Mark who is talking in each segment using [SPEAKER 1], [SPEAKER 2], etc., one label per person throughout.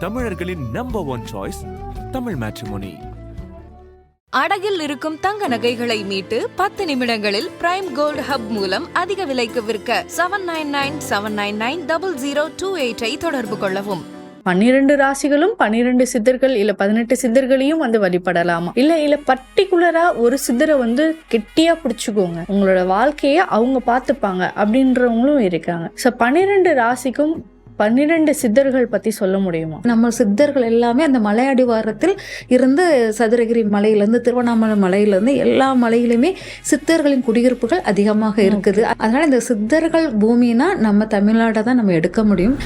[SPEAKER 1] தமிழர்களின் number one choice Tamil matrimony
[SPEAKER 2] அடகில் இருக்கும் தங்க நகைகளை மீட்டு பத்து நிமிடங்களில் பிரைம் கோல்ட் ஹப் மூலம் அதிக விலைக்கு விற்க seven nine nine seven nine nine double zero two எயிட்டை தொடர்பு கொள்ளவும்.
[SPEAKER 3] பன்னிரண்டு ராசிகளும் பன்னிரண்டு சித்தர்கள் இல்ல பதினெட்டு சித்தர்களையும் வந்து வழிபடலாமா? இல்ல இல்ல பர்டிகுலரா ஒரு சித்தரை வந்து கெட்டியா பிடிச்சுக்கோங்க. உங்களோட வாழ்க்கைய அவங்க பார்த்துப்பாங்க அப்படின்றவங்களும் இருக்காங்க. சோ பன்னிரண்டு ராசிக்கும் பன்னிரண்டு சித்தர்கள் பத்தி சொல்ல முடியுமா?
[SPEAKER 4] நம்ம சித்தர்கள் எல்லாமே அந்த மலை அடிவாரத்தில் இருந்து சதுரகிரி மலையிலேருந்து திருவண்ணாமலை மலையிலேருந்து எல்லா மலையிலுமே சித்தர்களின் குடியிருப்புகள் அதிகமாக இருக்குது. அதனால இந்த சித்தர்கள் பூமினா நம்ம தமிழ்நாட்டை தான் நம்ம எடுக்க முடியும்.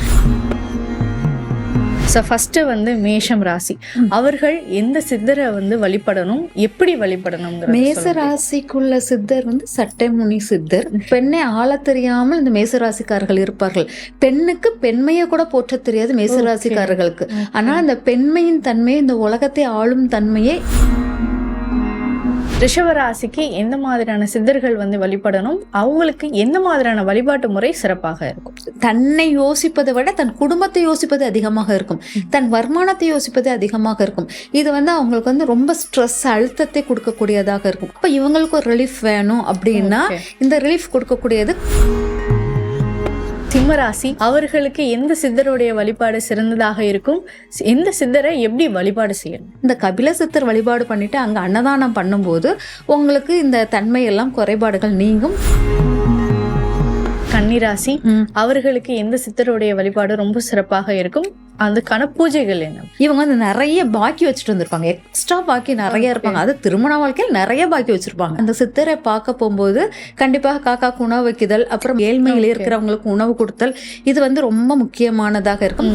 [SPEAKER 3] ஸோ ஃபர்ஸ்ட் வந்து மேஷம் ராசி. அவர்கள் எந்த சித்தரை வந்து வழிபடணும்? எப்படி வழிபடணும்
[SPEAKER 4] மேச ராசிக்குள்ள சித்தர் வந்து சட்டைமுனி சித்தர். பெண்ணை ஆளத் தெரியாமல் இந்த மேச ராசிக்காரர்கள் இருப்பார்கள். பெண்ணுக்கு பெண்மையை கூட போற்ற தெரியாது மேச. ராசிக்காரர்களுக்கு. ஆனால் அந்த பெண்மையின் தன்மை இந்த உலகத்தை ஆளும் தன்மையை
[SPEAKER 3] ரிஷப ராசிக்கு எந்த மாதிரியான சித்தர்கள் வந்து வழிபடணும்? அவங்களுக்கு எந்த மாதிரியான வழிபாட்டு முறை சிறப்பாக இருக்கும்?
[SPEAKER 4] தன்னை யோசிப்பதை விட தன் குடும்பத்தை யோசிப்பது அதிகமாக இருக்கும். தன் வருமானத்தை யோசிப்பது அதிகமாக இருக்கும். இது வந்து அவங்களுக்கு வந்து ரொம்ப ஸ்ட்ரெஸ் அழுத்தத்தை கொடுக்கக்கூடியதாக இருக்கும். அப்போ இவங்களுக்கு ஒரு ரிலீஃப் வேணும் அப்படின்னா. இந்த ரிலீஃப் கொடுக்கக்கூடியது
[SPEAKER 3] சிம்மராசி அவர்களுக்கு எந்த சித்தருடைய வழிபாடு சிறந்ததாக இருக்கும்? எந்த சித்தரை எப்படி வழிபாடு செய்யணும்?
[SPEAKER 4] இந்த கபில சித்தர் வழிபாடு பண்ணிட்டு அங்க அன்னதானம் பண்ணும்போது உங்களுக்கு இந்த தன்மையெல்லாம் குறைபாடுகள் நீங்கும்.
[SPEAKER 3] கன்னிராசி அவர்களுக்கு எந்த சித்தருடைய வழிபாடு ரொம்ப சிறப்பாக இருக்கும்? அதுக்கான பூஜைகள் என்ன?
[SPEAKER 4] இவங்க வந்து நிறைய பாக்கி வச்சுட்டு வந்திருப்பாங்க. எக்ஸ்ட்ரா பாக்கி நிறைய இருப்பாங்க. அது திருமண வாழ்க்கையில் நிறைய பாக்கி வச்சிருப்பாங்க. அந்த சித்தரை பார்க்க போகும்போது கண்டிப்பாக காக்காக்கு உணவு வைக்குதல் அப்புறம் ஏழ்மையில. இருக்கிறவங்களுக்கு உணவு கொடுத்தல் இது வந்து ரொம்ப முக்கியமானதாக இருக்கும்.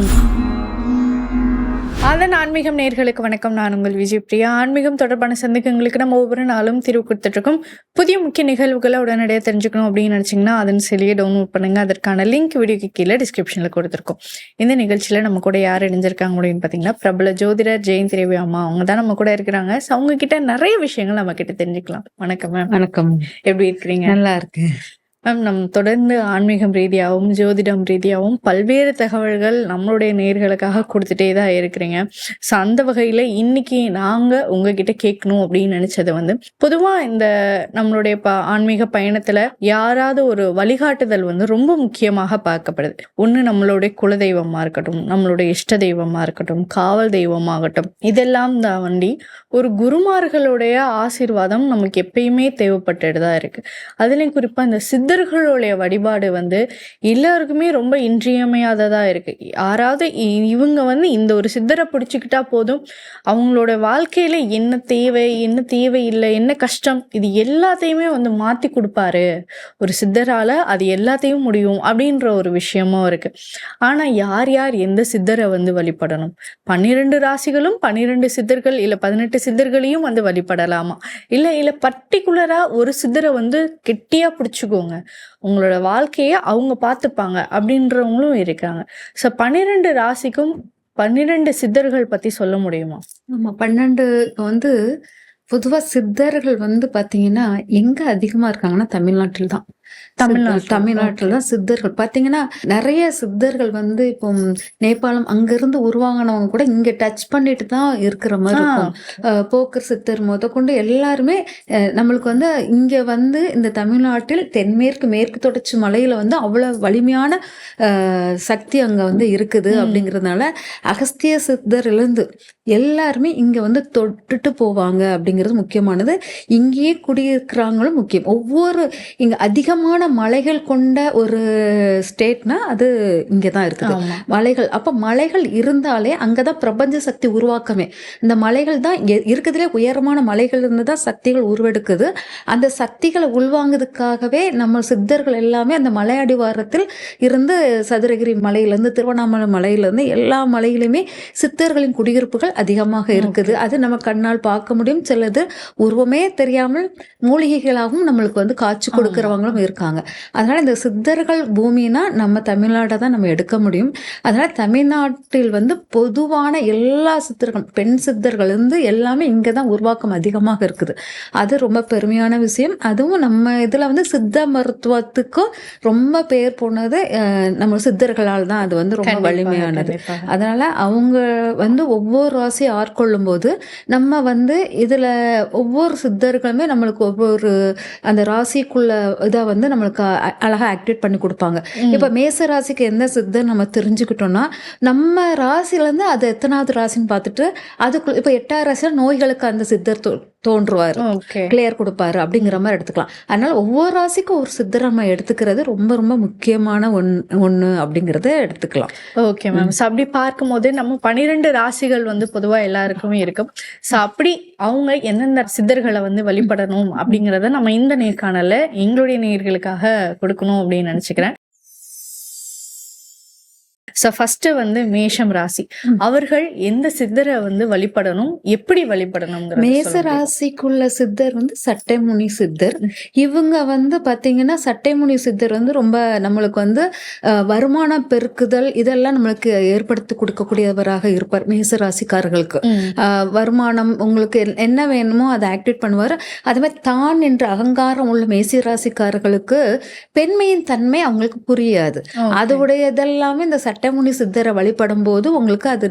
[SPEAKER 3] அதன் ஆன்மீகம் நேர்களுக்கு வணக்கம். நான் உங்கள் விஜய் பிரியா. ஆன்மீகம் தொடர்பான சந்தேகங்களுக்கு நம்ம ஒவ்வொரு நாளும் தீர்வு கொடுத்துட்டு இருக்கோம் புதிய முக்கிய நிகழ்வுகளை உடனடியாக தெரிஞ்சுக்கணும் அப்படின்னு நினைச்சீங்கன்னா அதன் சிலையை டவுன்லோட் பண்ணுங்க. அதற்கான லிங்க் வீடியோக்கு கீழே டிஸ்கிரிப்ஷனில் கொடுத்துருக்கோம். இந்த நிகழ்ச்சியில நம்ம கூட யார் இணைஞ்சிருக்காங்க அப்படின்னு பார்த்தீங்கன்னா பிரபல ஜோதிடர் ஜெயந்த் ரவி அம்மா. அவங்க தான் நம்ம கூட இருக்கிறாங்க. So, அவங்க கிட்ட நிறைய விஷயங்கள் நம்ம கிட்ட தெரிஞ்சுக்கலாம். வணக்கம் மேம்
[SPEAKER 4] வணக்கம்.
[SPEAKER 3] எப்படி இருக்கிறீங்க?
[SPEAKER 4] நல்லா இருக்கு
[SPEAKER 3] மேம் நம் தொடர்ந்து ஆன்மீகம் ரீதியாகவும் ஜோதிடம் ரீதியாகவும் பல்வேறு தகவல்கள் நம்மளுடைய நேர்களுக்காக கொடுத்துட்டே தான் இருக்கிறீங்க. ஸோ அந்த வகையில் இன்னைக்கு நாங்கள் உங்ககிட்ட கேட்கணும் அப்படின்னு நினச்சது வந்து பொதுவாக இந்த நம்மளுடைய ப ஆன்மீக பயணத்தில் யாராவது ஒரு வழிகாட்டுதல் வந்து ரொம்ப முக்கியமாக பார்க்கப்படுது. ஒன்று நம்மளுடைய குலதெய்வமாக இருக்கட்டும் நம்மளுடைய இஷ்ட தெய்வமாக இருக்கட்டும் காவல் தெய்வமாகட்டும் இதெல்லாம் தான் வண்டி ஒரு குருமார்களுடைய ஆசீர்வாதம் நமக்கு எப்பயுமே தேவைப்பட்டுட்டு தான் இருக்கு. அதுலேயும் குறிப்பாக இந்த சித்தர்களுடைய வழிபாடு வந்து எல்லாருக்குமே ரொம்ப இன்றியமையாததாக இருக்கு. யாராவது இ- இவங்க வந்து இந்த ஒரு சித்தரை பிடிச்சிக்கிட்டா போதும். அவங்களோட வாழ்க்கையில என்ன தேவை என்ன தேவை இல்லை என்ன கஷ்டம் இது எல்லாத்தையுமே வந்து மாற்றி கொடுப்பாரு. ஒரு சித்தரால் அது எல்லாத்தையும் முடியும் அப்படின்ற ஒரு விஷயமும் இருக்கு. ஆனால் யார் யார் எந்த சித்தரை வந்து வழிபடணும்? பன்னிரெண்டு ராசிகளும் பன்னிரெண்டு சித்தர்கள் இல்லை பதினெட்டு சித்தர்களையும் வந்து வழிபடலாமா? இல்லை இல்லை பர்டிகுலராக ஒரு சித்தரை வந்து கெட்டியாக பிடிச்சிக்கோங்க. உங்களோட வாழ்க்கையை அவங்க பார்த்துப்பாங்க அப்படின்றவங்களும் இருக்காங்க. ஸோ பன்னிரண்டு ராசிக்கும் பன்னிரண்டு சித்தர்கள் பத்தி சொல்ல முடியுமா?
[SPEAKER 4] ஆமாம் பன்னெண்டு இப்போ வந்து பொதுவா சித்தர்கள் வந்து பாத்தீங்கன்னா எங்க அதிகமா இருக்காங்கன்னா தமிழ்நாட்டில் தான்
[SPEAKER 3] தமிழ்நாட்டுல,
[SPEAKER 4] தமிழ்நாட்டில் தான் சித்தர்கள். பாத்தீங்கன்னா நிறைய சித்தர்கள் வந்து இப்போ நேபாளம் அங்கிருந்து உருவாங்கினவங்க கூட இங்க டச் பண்ணிட்டு தான் இருக்கிற மாதிரி இருக்கும். போக்கர் சித்தர் முதற்கொண்டு எல்லாருமே அஹ் நம்மளுக்கு வந்து இங்க வந்து இந்த தமிழ்நாட்டில் தென்மேற்கு மேற்கு தொடர்ச்சி மலையில வந்து அவ்வளவு வலிமையான சக்தி அங்க வந்து இருக்குது. அப்படிங்கிறதுனால அகஸ்திய சித்தர்லேருந்து எல்லாருமே இங்க வந்து தொட்டுட்டு போவாங்க அப்படிங்கிறது முக்கியமானது. இங்கேயே குடியிருக்கிறாங்களும் முக்கியம். ஒவ்வொரு இங்க அதிகமான மலைகள் கொண்ட ஒரு ஸ்டேட்னா அது இங்கே தான் இருக்குது மலைகள். அப்ப மலைகள் இருந்தாலே அங்கதான் பிரபஞ்ச சக்தி உருவாக்கமே. இந்த மலைகள் தான் இருக்கிறதுலே உயரமான மலைகள் இருந்து தான் சக்திகள் உருவெடுக்குது. அந்த சக்திகளை உள்வாங்குறதுக்காகவே நம்ம சித்தர்கள் எல்லாமே அந்த மலை அடிவாரத்தில் இருந்து சதுரகிரி மலையிலேருந்து திருவண்ணாமலை மலையிலேருந்து எல்லா மலையிலுமே சித்தர்களின் குடியிருப்புகள் அதிகமாக இருக்குது. அது நம்ம கண்ணால் பார்க்க முடியும். சிலது உருவமே தெரியாமல் மூலிகைகளாகவும் நம்மளுக்கு வந்து காட்சி கொடுக்கிறவங்களும் போயிருக்காங்க அதனால இந்த சித்தர்கள் பூமினா நம்ம தமிழ்நாட்டை தான் நம்ம எடுக்க முடியும். அதனால தமிழ்நாட்டில் வந்து பொதுவான எல்லா சித்தர்களும் பெண் சித்தர்கள் இருந்து எல்லாமே இங்கே தான் உருவாக்கம் அதிகமாக இருக்குது. அது ரொம்ப பெருமையான விஷயம். அதுவும் நம்ம இதில் வந்து சித்த மருத்துவத்துக்கும் ரொம்ப பேர் போனது நம்ம சித்தர்களால் தான் அது வந்து ரொம்ப வலிமையானது. அதனால அவங்க வந்து ஒவ்வொரு ராசியை ஆட்கொள்ளும் போது நம்ம வந்து இதுல ஒவ்வொரு சித்தர்களுமே நம்மளுக்கு ஒவ்வொரு அந்த ராசிக்குள்ள இதை வந்து நம்மளுக்கு அ- அழகா ஆக்டிவேட் பண்ணி கொடுப்பாங்க. இப்ப மேச ராசிக்கு எந்த சித்தர் நம்ம தெரிஞ்சுக்கிட்டோம்னா நம்ம ராசில இருந்து அது எத்தனாவது ராசின்னு பார்த்துட்டு அதுக்குள்ள இப்ப எட்டாவது ராசியில நோய்களுக்கு அந்த சித்தர் தோன்றுவாரு. கிளியர் கொடுப்பாரு அப்படிங்கிற மாதிரி எடுத்துக்கலாம். அதனால ஒவ்வொரு ராசிக்கும் ஒரு சித்தர் நம்ம எடுத்துக்கிறது ரொம்ப ரொம்ப முக்கியமான ஒன் ஒண்ணு அப்படிங்கறத எடுத்துக்கலாம்.
[SPEAKER 3] Okay ma'am. ஸோ அப்படி பார்க்கும்போது நம்ம பன்னிரெண்டு ராசிகள் வந்து பொதுவா எல்லாருக்குமே இருக்கும். ஸோ அப்படி அவங்க எந்தெந்த சித்தர்களை வந்து வழிபடணும் அப்படிங்கிறத நம்ம இந்த நேர்காணல்ல எங்களுடைய நேர்களுக்காக கொடுக்கணும் அப்படின்னு நினைச்சுக்கிறேன். ஸோ ஃபர்ஸ்ட் வந்து மேஷம் ராசி. அவர்கள் எந்த சித்தரை வந்து வழிபடணும்? எப்படி வழிபடணுங்கிறது
[SPEAKER 4] மேச? ராசிக்குள்ள சித்தர் வந்து சட்டைமுனி சித்தர். இவங்க வந்து பாத்தீங்கன்னா சட்டைமுனி சித்தர் வந்து ரொம்ப நம்மளுக்கு வந்து வருமான பெருக்குதல் இதெல்லாம் நம்மளுக்கு ஏற்படுத்தி கொடுக்கக்கூடியவராக இருப்பார் மேச ராசிக்காரர்களுக்கு. வருமானம் உங்களுக்கு என்- என்ன வேணுமோ அதை ஆக்டிவேட் பண்ணுவார். அதே மாதிரி தான் என்ற அகங்காரம் உள்ள மேச ராசிக்காரர்களுக்கு பெண்மையின் தன்மை அவங்களுக்கு புரியாது. அதோடைய இதெல்லாமே இந்த சட்டமுனி சித்தரை வழிபடும் போது உங்களுக்கு அது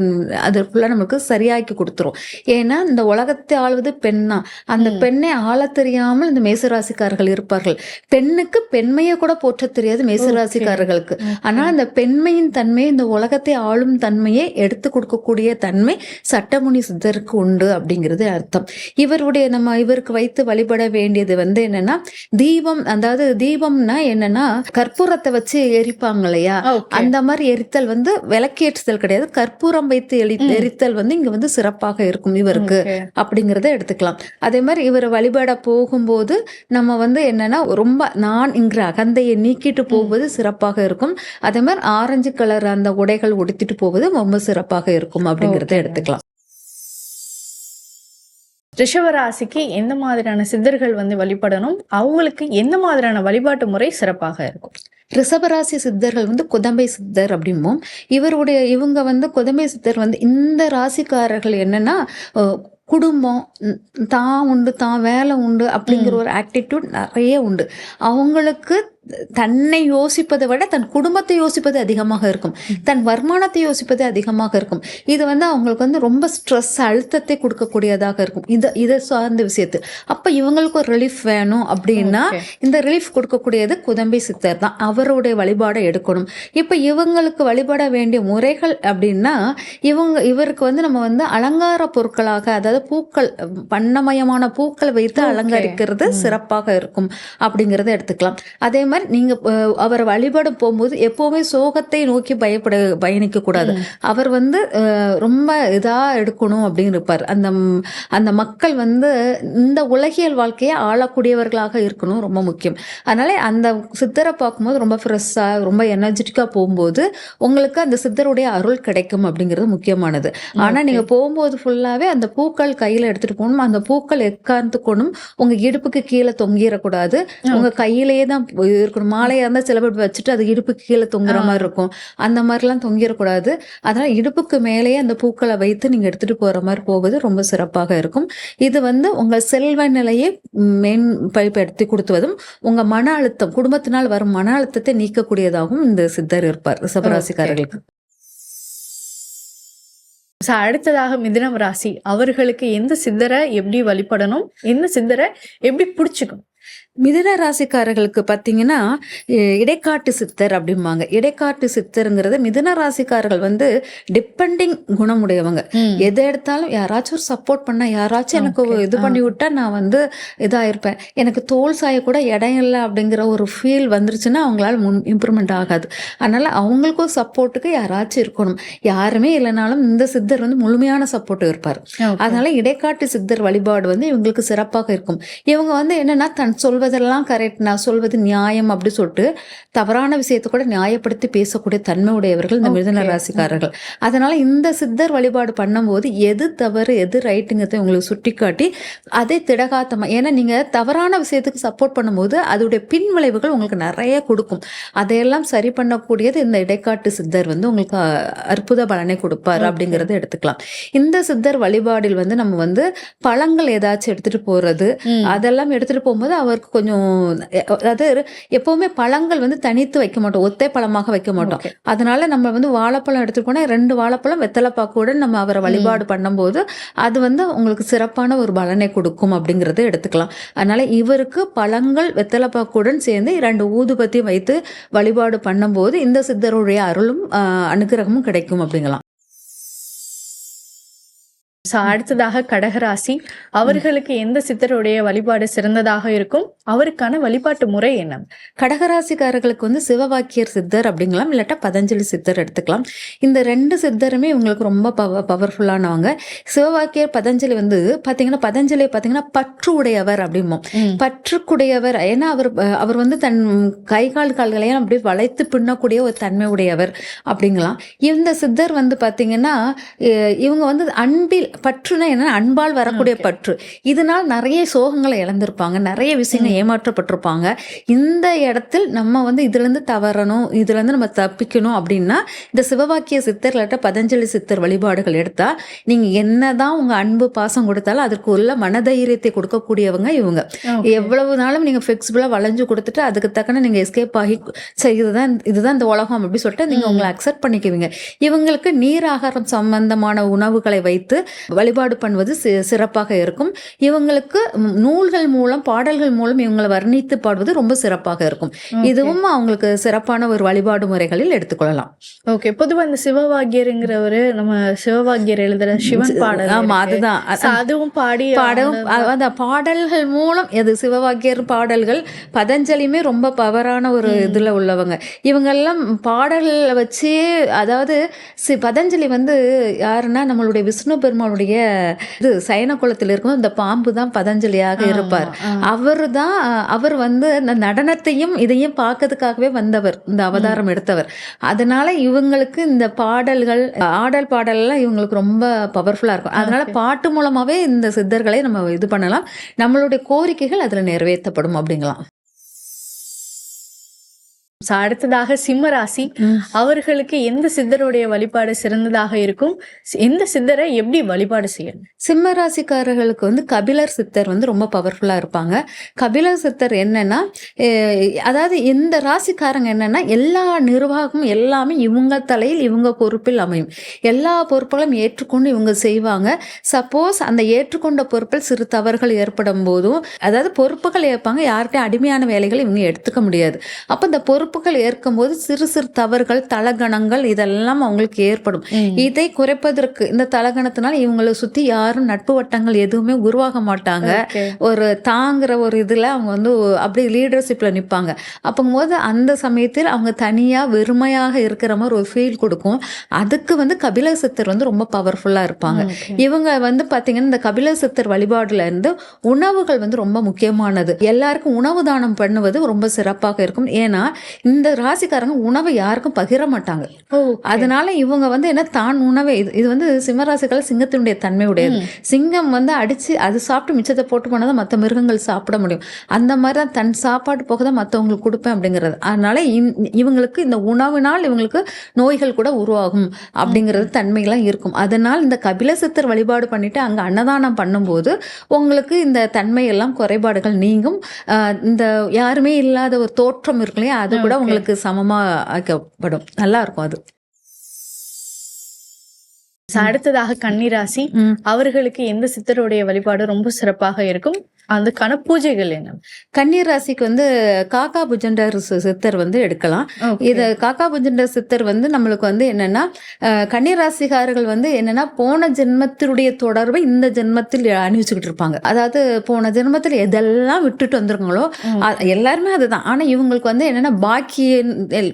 [SPEAKER 4] அது ஃபுல்லாக நமக்கு சரியாக்கி கொடுத்துரும். ஏன்னா இந்த உலகத்தை ஆள்வது பெண் தான் அந்த. பெண்ணை ஆள தெரியாமல் இந்த மேசராசிக்காரர்கள் இருப்பார்கள். பெண்ணுக்கு பெண்மையை கூட போற்ற தெரியாது மேசராசிக்காரர்களுக்கு. ஆனால் அந்த பெண்மையின் தன்மை இந்த உலகத்தை ஆளும் தன்மையை எடுத்து கொடுக்கக்கூடிய தன்மை சட்டமுனி சித்தருக்கு உண்டு அப்படிங்கிறது அர்த்தம். இவருடைய நம்ம இவருக்கு வைத்து வழிபட வேண்டியது வந்து என்னன்னா தீபம் அதாவது தீபம்னா என்னன்னா கற்பூரத்தை வச்சு எரிப்பாங்க இல்லையா. அந்த மாதிரி எரித்தல் வந்து விளக்கேற்றுதல் கிடையாது. கற்பூரம் வைத்து எரி. எரித்தல் வந்து இங்க வந்து சிறப்பாக இருக்கும் இவருக்கு. அப்படிங்கிறத எடுத்துக்கலாம். அதே மாதிரி இவரை வழிபட போகும்போது நம்ம வந்து என்னன்னா ரொம்ப நான் என்கிற அகந்தையை நீக்கிட்டு போவது சிறப்பாக இருக்கும். அதே மாதிரி ஆரஞ்சு கலர் அந்த உடைகள் உடுத்திட்டு போவது ரொம்ப சிறப்பாக இருக்கும் அப்படிங்கிறத. எடுத்துக்கலாம்.
[SPEAKER 3] ரிஷப ராசிக்கு எந்த மாதிரியான சித்தர்கள் வந்து வழிபடணும்? அவங்களுக்கு எந்த மாதிரியான வழிபாட்டு முறை சிறப்பாக இருக்கும்?
[SPEAKER 4] ரிஷபராசி சித்தர்கள் வந்து குதம்பை சித்தர் அப்படிம்போம். இவருடைய இவங்க வந்து குதம்பை சித்தர் வந்து இந்த ராசிக்காரர்கள் என்னன்னா குடும்பம் தான் உண்டு தான் வேலை உண்டு அப்படிங்கிற ஒரு ஆட்டிடியூட் நிறைய உண்டு. அவங்களுக்கு தன்னை யோசிப்பதை விட தன் குடும்பத்தை யோசிப்பது அதிகமாக இருக்கும். தன் வருமானத்தை யோசிப்பது அதிகமாக இருக்கும். இது வந்து அவங்களுக்கு வந்து ரொம்ப ஸ்ட்ரெஸ் அழுத்தத்தை கொடுக்கக்கூடியதாக இருக்கும். இது இதை சார்ந்த விஷயத்து அப்ப இவங்களுக்கு ஒரு ரிலீஃப் வேணும் அப்படின்னா. இந்த ரிலீஃப் கொடுக்கக்கூடியது குதம்பை சித்தர் தான். அவருடைய வழிபாடை எடுக்கணும். இப்போ இவங்களுக்கு வழிபட வேண்டிய முறைகள் அப்படின்னா இவங்க இவருக்கு வந்து நம்ம வந்து அலங்கார பொருட்களாக அதாவது பூக்கள் வண்ணமயமான பூக்கள் வைத்து. அலங்கரிக்கிறது. சிறப்பாக இருக்கும். அப்படிங்கிறத எடுத்துக்கலாம். அதே மாதிரி நீங்க அஹ், அவரை வழிபட போகும்போது எப்பவுமே சோகத்தை நோக்கி பயப்பட பயணிக்க கூடாது. அவர் வந்து ரொம்ப இதா எடுக்கணும் அப்படின்னு இருப்பார். அந்த அந்த மக்கள் வந்து இந்த உலகியல் வாழ்க்கையை ஆளக்கூடியவர்களாக இருக்கணும் ரொம்ப முக்கியம். அதனால அந்த சித்தரை பார்க்கும்போது ரொம்ப ஃப்ரெஷ்ஷாக ரொம்ப எனர்ஜெட்டிக்காக போகும்போது உங்களுக்கு அந்த சித்தருடைய அருள் கிடைக்கும் அப்படிங்கிறது முக்கியமானது. ஆனா. நீங்க போகும்போது ஃபுல்லாவே அந்த பூக்கள் கையில எடுத்துட்டு போகணும். அந்த பூக்கள் எக்காந்துக்கணும் உங்க இடுப்புக்கு கீழே தொங்கிடக்கூடாது. உங்க கையிலேயே தான் இருக்கணும். மாலையா இருந்தா சில பேர் வச்சுட்டு அது இடுப்புக்கு கீழே தொங்குற. மாதிரி இருக்கும். அந்த மாதிரிலாம் தொங்கிடக்கூடாது. அதனால இடுப்புக்கு மேலேயே அந்த பூக்களை வைத்து நீங்க எடுத்துட்டு போற மாதிரி போவது ரொம்ப சிறப்பாக இருக்கும். இது வந்து உங்க செல்வ நிலையை மேம்படுத்தி கொடுத்துவதும் உங்க மன அழுத்தம் குடும்பத்தினால் வரும் மன அழுத்தத்தை நீக்கக்கூடியதாகவும் இந்த சித்தர் இருப்பார் ரிஷபராசிக்காரர்களுக்கு
[SPEAKER 3] So, அடுத்ததாக மிதுனம் ராசி. அவர்களுக்கு எந்த சித்தரை எப்படி வழிபடணும் எந்த சித்தரை எப்படி பிடிச்சுக்கணும்?
[SPEAKER 4] மிதுன ராசிக்காரர்களுக்கு பார்த்தீங்கன்னா இடைக்காட்டு சித்தர் அப்படிம்பாங்க. இடைக்காட்டு சித்தருங்கிறது மிதுன ராசிக்காரர்கள் வந்து டிபெண்டிங் குணமுடையவங்க. எதை எடுத்தாலும் யாராச்சும் ஒரு சப்போர்ட் பண்ணா யாராச்சும் எனக்கு. இது பண்ணி விட்டா நான் வந்து இதாயிருப்பேன். எனக்கு தோல் சாய கூட இடம் இல்லை அப்படிங்கிற ஒரு ஃபீல் வந்துருச்சுன்னா அவங்களால முன் இம்ப்ரூவ்மெண்ட் ஆகாது. அதனால அவங்களுக்கும் சப்போர்ட்டுக்கு யாராச்சும் இருக்கணும். யாருமே இல்லைனாலும் இந்த சித்தர் வந்து முழுமையான சப்போர்ட் இருப்பார். அதனால இடைக்காட்டு சித்தர் வழிபாடு வந்து இவங்களுக்கு சிறப்பாக இருக்கும். இவங்க வந்து என்னன்னா தன் சொல்வதை சொல்வதெல்லாம் கரெக்ட் நான் சொல்வது நியாயம் அப்படி சொல்லிட்டு தவறான விஷயத்தை கூட நியாயப்படுத்தி பேசக்கூடிய தன்மை உடையவர்கள் இந்த மிருதன. ராசிக்காரர்கள் அதனால இந்த சித்தர் வழிபாடு பண்ணும்போது எது தவறு எது ரைட்டுங்கிறத உங்களுக்கு சுட்டிக்காட்டி அதை திடகாத்தமா ஏன்னா நீங்க தவறான விஷயத்துக்கு சப்போர்ட் பண்ணும்போது அதோடைய பின் விளைவுகள் உங்களுக்கு நிறைய கொடுக்கும் அதையெல்லாம் சரி பண்ணக்கூடியது இந்த இடைக்காட்டு சித்தர் வந்து உங்களுக்கு அற்புத பலனை கொடுப்பார். அப்படிங்கறத எடுத்துக்கலாம் இந்த சித்தர் வழிபாடில் வந்து நம்ம வந்து பழங்கள் ஏதாச்சும் எடுத்துட்டு போறது. அதெல்லாம் எடுத்துட்டு போகும்போது அவருக்கு கொஞ்சம் அதாவது எப்பவுமே பழங்கள் வந்து தனித்து வைக்க மாட்டோம். ஒத்தை பழமாக வைக்க மாட்டோம். அதனால நம்ம வந்து வாழைப்பழம் எடுத்துட்டு போனா ரெண்டு வாழைப்பழம் வெத்தலைப்பாக்குடன் நம்ம அவரை வழிபாடு பண்ணும்போது அது வந்து உங்களுக்கு சிறப்பான ஒரு பலனை கொடுக்கும் அப்படிங்கறத எடுத்துக்கலாம். அதனால இவருக்கு பழங்கள் வெத்தலைப்பாக்குடன் சேர்ந்து இரண்டு ஊதுபத்தி வைத்து வழிபாடு பண்ணும்போது இந்த சித்தருடைய அருளும் அனுகிரகமும் கிடைக்கும் அப்படிங்கலாம்.
[SPEAKER 3] So, அடுத்ததாக கடகராசி. அவர்களுக்கு எந்த சித்தருடைய வழிபாடு சிறந்ததாக இருக்கும்? அவருக்கான வழிபாட்டு முறை என்ன?
[SPEAKER 4] கடகராசிக்காரர்களுக்கு வந்து சிவவாக்கியர் சித்தர் அப்படிங்கலாம் இல்லாட்டா பதஞ்சலி சித்தர் எடுத்துக்கலாம். இந்த ரெண்டு சித்தருமே இவங்களுக்கு ரொம்ப பவ பவர்ஃபுல்லானவங்க. சிவவாக்கியர் பதஞ்சலி வந்து பார்த்தீங்கன்னா பதஞ்சலி பார்த்தீங்கன்னா பற்று உடையவர் அப்படிம்போம். பற்றுக்குடையவர் ஏன்னா அவர் அவர் வந்து தன் கை கால் கால்களையும் அப்படியே வளைத்து பின்னக்கூடிய ஒரு தன்மை உடையவர் அப்படிங்கலாம். இந்த சித்தர் வந்து பார்த்தீங்கன்னா இவங்க வந்து அன்பில் பற்றுனா என்ன அன்பால் வரக்கூடிய பற்று. இதனால் நிறைய சோகங்களை இழந்திருப்பாங்க. நிறைய விஷயங்கள் ஏமாற்றப்பட்டிருப்பாங்க. இந்த இடத்தில் நம்ம வந்து இதுலேருந்து தவறணும் இதுலேருந்து நம்ம தப்பிக்கணும் அப்படின்னா இந்த சிவவாக்கிய சித்தர் இல்லாட்ட பதஞ்சலி சித்தர் வழிபாடுகள் எடுத்தா நீங்கள் என்னதான் உங்கள் அன்பு பாசம் கொடுத்தாலும் அதற்கு உள்ள மனதைரியத்தை கொடுக்கக்கூடியவங்க இவங்க. எவ்வளவு நாளும் நீங்கள் ஃபிளெக்சிபிளாக வளைஞ்சு கொடுத்துட்டு அதுக்கு தக்கன நீங்கள் எஸ்கேப் ஆகி சரி இதுதான் இதுதான் இந்த உலகம் அப்படி சொல்லிட்டு நீங்கள் உங்களை அக்செப்ட் பண்ணிக்குவீங்க. இவங்களுக்கு நீர் ஆகாரம் சம்பந்தமான உணவுகளை வைத்து வழிபாடு பண்ணுவது சிறப்பாக இருக்கும். இவங்களுக்கு நூல்கள் மூலம் பாடல்கள் மூலம் இவங்களை வர்ணித்து பாடுவது ரொம்ப சிறப்பாக இருக்கும். இதுவும் அவங்களுக்கு சிறப்பான ஒரு வழிபாடு முறைகளில் எடுத்துக்கொள்ளலாம்.
[SPEAKER 3] ஓகே. பொதுவா இந்த சிவவாக்கியருங்கிறவரு நம்ம சிவவாக்கியர் எழுதுற சிவன் பாடல்
[SPEAKER 4] ஆமா. அதுதான்.
[SPEAKER 3] அதுவும் பாடி
[SPEAKER 4] பாடம் அ- அந்த பாடல்கள் மூலம் எது சிவவாக்கியர் பாடல்கள் பதஞ்சலியுமே ரொம்ப பவரான ஒரு இதுல உள்ளவங்க. இவங்கெல்லாம் பாடல்களை வச்சு அதாவது பதஞ்சலி வந்து யாருன்னா நம்மளுடைய விஷ்ணு பெருமாளுடைய இது சயன குலத்தில் இருக்கும் இந்த பாம்பு தான் பதஞ்சலியாக இருப்பார். அவர் தான் அவர் வந்து அந்த நடனத்தையும் இதையும் பார்க்கறதுக்காகவே வந்தவர் இந்த அவதாரம் எடுத்தவர். அதனால இவங்களுக்கு இந்த பாடல்கள் ஆடல் பாடல்லாம் இவங்களுக்கு ரொம்ப பவர்ஃபுல்லா இருக்கும். அதனால பாட்டு மூலமாவே இந்த சித்தர்களை நம்ம இது பண்ணலாம். நம்மளுடைய கோரிக்கைகள் அதுல நிறைவேற்றப்படும் அப்படிங்கலாம்.
[SPEAKER 3] So, அடுத்ததாக சிம்ம ராசி அவர்களுக்கு எந்த சித்தருடைய வழிபாடு சிறந்ததாக இருக்கும்? எந்த சித்தரை எப்படி வழிபாடு செய்யணும்?
[SPEAKER 4] சிம்ம ராசிக்காரர்களுக்கு வந்து கபிலர் சித்தர் வந்து ரொம்ப பவர்ஃபுல்லாக இருப்பாங்க. கபிலர் சித்தர் என்னன்னா அதாவது இந்த ராசிக்காரங்க என்னன்னா எல்லா நிர்வாகமும் எல்லாமே இவங்க தலையில் இவங்க பொறுப்பில் அமையும். எல்லா பொறுப்புகளும் ஏற்றுக்கொண்டு இவங்க செய்வாங்க. சப்போஸ் அந்த ஏற்றுக்கொண்ட பொறுப்பில் சிறு தவறுகள் ஏற்படும் போதும் அதாவது பொறுப்புகள் ஏற்பாங்க யார்கிட்டயும் அடிமையான வேலைகள் இவங்க எடுத்துக்க முடியாது. அப்போ இந்த பொறுப்புகள் ஏற்கும்போது சிறு சிறு தவறுகள் தலகணங்கள் இதெல்லாம் அவங்களுக்கு ஏற்படும். இதை குறைப்பதற்கு இந்த தலகணத்தினால் இவங்களை சுத்தி யாரும் நட்பு வட்டங்கள் எதுவுமே உருவாக மாட்டாங்க. ஒரு தாங்குற ஒரு இதுல அவங்க வந்து அப்படி லீடர்ஷிப்ல நிப்பாங்க. அப்போங்கும்போது அந்த சமயத்தில் அவங்க தனியா வெறுமையாக இருக்கிற மாதிரி ஒரு ஃபீல் கொடுக்கும். அதுக்கு வந்து கபில சித்தர் வந்து ரொம்ப பவர்ஃபுல்லா இருப்பாங்க. இவங்க வந்து பாத்தீங்கன்னா இந்த கபில சித்தர் வழிபாடுல இருந்து உணவுகள் வந்து ரொம்ப முக்கியமானது. எல்லாருக்கும் உணவு தானம் பண்ணுவது ரொம்ப சிறப்பாக இருக்கும். ஏன்னா இந்த ராசிக்காரங்க உணவை யாருக்கும் பகிர மாட்டாங்க. அதனால இவங்க வந்து என்ன தான் உணவை இது இது வந்து சிம்மராசிகள் சிங்கத்தினுடைய தன்மை உடையது சிங்கம் வந்து அடிச்சு அது சாப்பிட்டு மிச்சத்தை போட்டு போனால் மற்ற மிருகங்கள் சாப்பிட முடியும். அந்த மாதிரி தான் தன் சாப்பாடு போக தான் மற்றவங்களுக்கு கொடுப்பேன் அப்படிங்கிறது. அதனால இந்- இவங்களுக்கு இந்த உணவினால் இவங்களுக்கு நோய்கள் கூட உருவாகும் அப்படிங்கிறது தன்மைகள்லாம் இருக்கும். அதனால் இந்த கபில சித்தர் வழிபாடு பண்ணிட்டு அங்கே அன்னதானம் பண்ணும்போது உங்களுக்கு இந்த தன்மையெல்லாம் குறைபாடுகள் நீங்கும். இந்த யாருமே இல்லாத ஒரு தோற்றம் இருக்கு இல்லையா அது கூட. உங்களுக்கு சமமா ஆக்கப்படும் நல்லா இருக்கும் அது
[SPEAKER 3] அடுத்ததாக கன்னிராசி. அவர்களுக்கு எந்த சித்தருடைய வழிபாடு ரொம்ப சிறப்பாக இருக்கும் அதுக்கான பூஜைகள் என்ன?
[SPEAKER 4] கன்னீர் ராசிக்கு வந்து காக்கா புஜண்டர் சித்தர் வந்து எடுக்கலாம். இது காக்கா புஜண்டர் சித்தர் வந்து நம்மளுக்கு வந்து என்னன்னா அஹ், கன்னீர் ராசிக்காரர்கள் வந்து என்னன்னா போன ஜென்மத்தினுடைய தொடர்பை இந்த ஜென்மத்தில் அணிவிச்சுக்கிட்டு இருப்பாங்க. அதாவது போன ஜென்மத்தில் எதெல்லாம் விட்டுட்டு வந்திருக்காங்களோ எல்லாருமே அதுதான். ஆனா இவங்களுக்கு வந்து என்னன்னா பாக்கி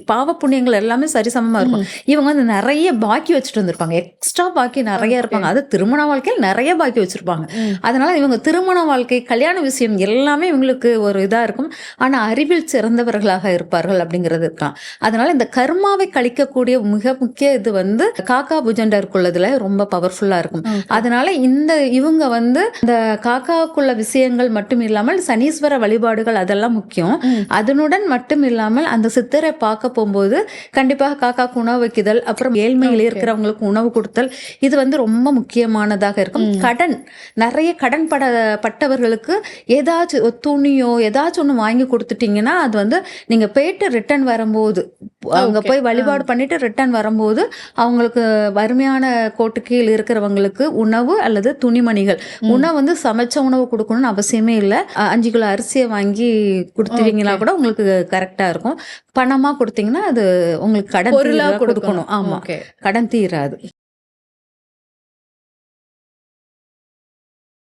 [SPEAKER 4] பாவ புண்ணியங்கள் எல்லாமே சரிசமமா இருக்கும். இவங்க வந்து நிறைய பாக்கி வச்சுட்டு வந்திருப்பாங்க. எக்ஸ்ட்ரா பாக்கி நிறைய இருப்பாங்க. அது திருமண வாழ்க்கையில் நிறைய பாக்கி வச்சிருப்பாங்க. அதனால இவங்க திருமண வாழ்க்கை கல்யாண கல்யாண விஷயம் எல்லாமே இவங்களுக்கு ஒரு இதாக இருக்கும். ஆனால் அறிவில் சிறந்தவர்களாக இருப்பார்கள் அப்படிங்கிறது இருக்கலாம். அதனால இந்த கர்மாவை கழிக்கக்கூடிய மிக முக்கிய இது வந்து காக்கா புஜண்டருக்குள்ளதுல ரொம்ப பவர்ஃபுல்லாக இருக்கும். அதனால இந்த இவங்க வந்து இந்த காக்காவுக்குள்ள விஷயங்கள் மட்டும் இல்லாமல் சனீஸ்வர வழிபாடுகள் அதெல்லாம் முக்கியம். அதனுடன் மட்டும் இல்லாமல் அந்த சித்தரை பார்க்க போகும்போது கண்டிப்பாக காக்காக்கு உணவு வைக்குதல் அப்புறம் ஏழ்மையில் இருக்கிறவங்களுக்கு உணவு கொடுத்தல் இது வந்து ரொம்ப முக்கியமானதாக இருக்கும். கடன் நிறைய கடன் பட பட்டவர்களுக்கு ஏதாச்சும் ஒரு துணியோ ஏதாச்சும் ஒன்று வாங்கி கொடுத்துட்டீங்கன்னா அது வந்து நீங்க போயிட்டு ரிட்டர்ன் வரும்போது
[SPEAKER 3] Okay.
[SPEAKER 4] போய் வழிபாடு பண்ணிட்டு ரிட்டர்ன் வரும்போது அவங்களுக்கு வறுமையான கோட்டு கீழ் இருக்கிறவங்களுக்கு உணவு அல்லது துணிமணிகள். உணவு வந்து சமைச்ச உணவு கொடுக்கணும்னு அவசியமே இல்லை. அஞ்சு கிலோ அரிசியை வாங்கி கொடுத்துட்டீங்கன்னா கூட உங்களுக்கு கரெக்டா இருக்கும். பணமா கொடுத்தீங்கன்னா அது உங்களுக்கு கடன்
[SPEAKER 3] பொருளா கொடுக்கணும்.
[SPEAKER 4] ஆமா. கடன் தீராது.